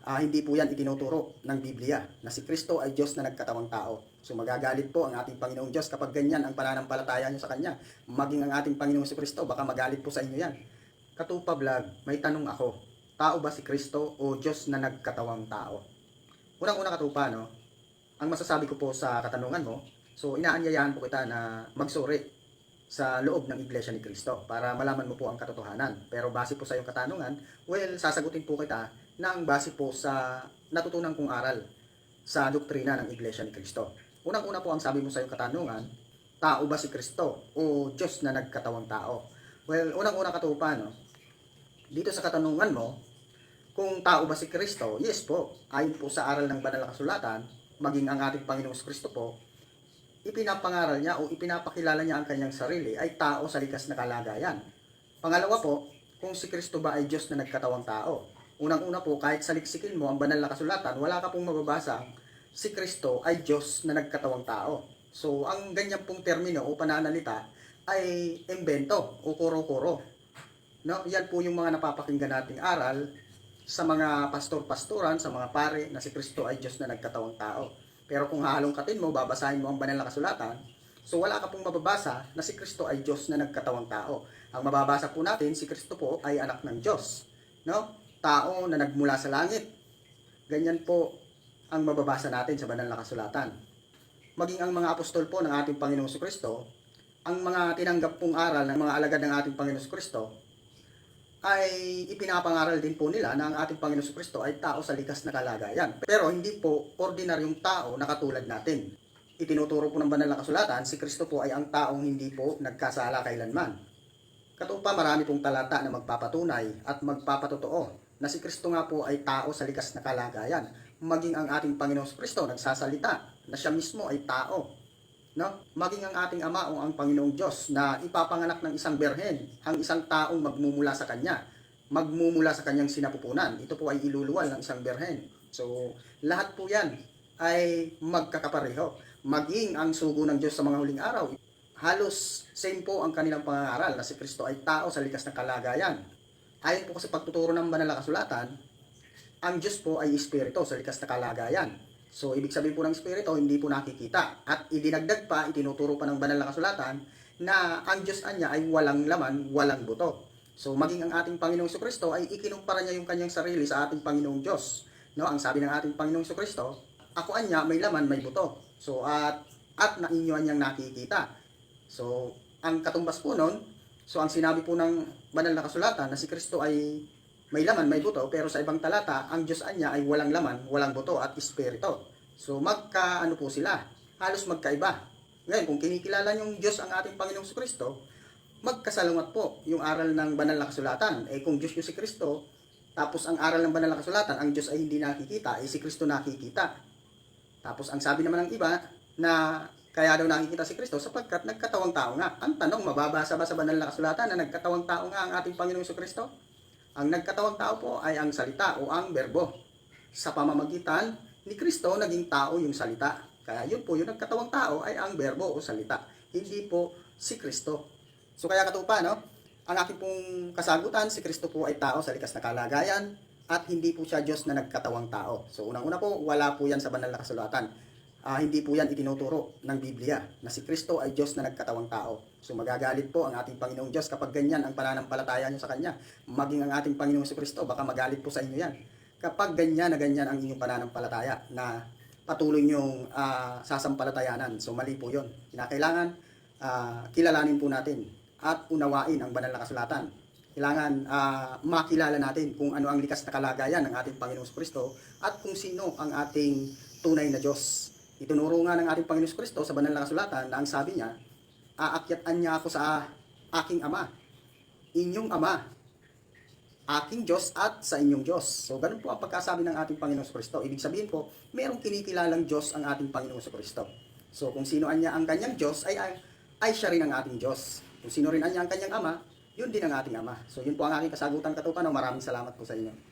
Ah, hindi po yan itinuturo ng Biblia na si Kristo ay Diyos na nagkatawang tao. So magagalit po ang ating Panginoong Diyos kapag ganyan ang pananampalataya nyo sa Kanya. Maging ang ating Panginoong si Kristo, baka magalit po sa inyo yan. Katupa vlog, may tanong ako. Tao ba si Kristo o Diyos na nagkatawang tao? Unang-una katupa, no? Ang masasabi ko po sa katanungan mo, so inaanyayahan po kita na magsuri sa loob ng Iglesia ni Kristo para malaman mo po ang katotohanan. Pero base po sa iyong katanungan, well, sasagutin po kita ng base po sa natutunan kong aral sa doktrina ng Iglesia ni Kristo. Unang-una po ang sabi mo sa iyong katanungan, tao ba si Kristo o Diyos na nagkatawang tao? Well, unang-una katupa, no? Dito sa katanungan mo, kung tao ba si Kristo? Yes po. Ayon po sa aral ng banal na kasulatan, maging ang ating Panginoong Kristo po, ipinapangaral niya o ipinapakilala niya ang kanyang sarili ay tao sa likas na kalagayan. Pangalawa po, kung si Kristo ba ay Diyos na nagkatawang tao. Unang-una po, kahit saliksikin mo ang banal na kasulatan, wala ka pong mababasa si Kristo ay Diyos na nagkatawang tao. So, ang ganyan pong termino o pananalita ay embento o kuro-kuro. No? Yan po yung mga napapakinggan nating aral sa mga pastor-pastoran, sa mga pare na si Kristo ay Diyos na nagkatawang tao. Pero kung hahalongkatin mo, babasahin mo ang banal na kasulatan, so wala ka pong mababasa na si Kristo ay Diyos na nagkatawang tao. Ang mababasa po natin, si Kristo po ay anak ng Diyos. No? Tao na nagmula sa langit. Ganyan po ang mababasa natin sa banal na kasulatan. Maging ang mga apostol po ng ating Panginoong Kristo, ang mga tinanggap pong aral ng mga alagad ng ating Panginoong Kristo, ay ipinapangaral din po nila na ang ating Panginoon Kristo ay tao sa likas na kalagayan. Pero hindi po ordinaryong tao na katulad natin. Itinuturo po ng banal na kasulatan, si Kristo po ay ang taong hindi po nagkasala kailanman. Katupa marami pong talata na magpapatunay at magpapatotoo na si Kristo nga po ay tao sa likas na kalagayan. Maging ang ating Panginoong Kristo nagsasalita na siya mismo ay tao no? Maging ang ating ama o ang Panginoong Diyos na ipapanganak ng isang berhen, ang isang taong magmumula sa kanya, magmumula sa kanyang sinapupunan. Ito po ay iluluwal ng isang berhen. So, lahat po yan ay magkakapareho. Maging ang sugo ng Diyos sa mga huling araw, halos same po ang kanilang pangangaral na si Kristo ay tao sa likas na kalagayan. Ayon po kasi pagtuturo ng banal na kasulatan, ang Diyos po ay espiritu sa likas na kalagayan. So, ibig sabihin po ng Espiritu, hindi po nakikita. At idinagdag pa, itinuturo pa ng banal na kasulatan, na ang Diyos anya ay walang laman, walang buto. So, maging ang ating Panginoong Kristo ay ikinumpara niya yung kanyang sarili sa ating Panginoong Diyos. No, ang sabi ng ating Panginoong Kristo, ako anya may laman, may buto. So, at at na inyo anyang nakikita. So, ang katumbas po nun, so ang sinabi po ng banal na kasulatan na si Kristo ay may laman, may buto, pero sa ibang talata, ang Diyos anya ay walang laman, walang buto at espiritu. So magka ano po sila, halos magkaiba. Ngayon, kung kinikilala yung Diyos ang ating Panginoong Kristo, magkasalungat po yung aral ng banal na kasulatan. Eh kung Diyos yung si Kristo, tapos ang aral ng banal na kasulatan, ang Diyos ay hindi nakikita, eh si Kristo nakikita. Tapos ang sabi naman ng iba, na kaya daw nakikita si Kristo sapagkat nagkatawang tao nga. Ang tanong, mababasa ba sa banal na kasulatan na nagkatawang tao nga ang ating Panginoong Kristo? Ang nagkatawang tao po ay ang salita o ang berbo. Sa pamamagitan ni Kristo, naging tao yung salita. Kaya yun po, yung nagkatawang tao ay ang berbo o salita. Hindi po si Kristo. So kaya katupa, no? Ang aking pong kasagutan, si Kristo po ay tao sa likas na kalagayan at hindi po siya Diyos na nagkatawang tao. So unang-una po, wala po yan sa banal na kasulatan. Ah, hindi po yan itinuturo ng Biblia na si Kristo ay Diyos na nagkatawang tao. So magagalit po ang ating Panginoong Diyos kapag ganyan ang pananampalataya nyo sa Kanya. Maging ang ating Panginoong si Kristo, baka magalit po sa inyo yan. Kapag ganyan na ganyan ang inyong pananampalataya na patuloy nyong ah, sasampalatayanan. So mali po yun. Kinakailangan ah, kilalanin po natin at unawain ang banal na kasulatan. Kailangan ah, makilala natin kung ano ang likas na kalagayan ng ating Panginoong Kristo at kung sino ang ating tunay na Diyos. Itunuro nga ng ating Panginoon Kristo sa banal na kasulatan na ang sabi niya, aakyatan niya ako sa aking ama, inyong ama, aking Diyos at sa inyong Diyos. So, ganun po ang pagkasabi ng ating Panginoon Kristo. Ibig sabihin po, merong kinikilalang Diyos ang ating Panginoon Kristo. So, kung sino anya ang kanyang Diyos, ay, ay, ay siya rin ang ating Diyos. Kung sino rin anya ang kanyang ama, yun din ang ating ama. So, yun po ang aking kasagutan katupan. Maraming salamat po sa inyo.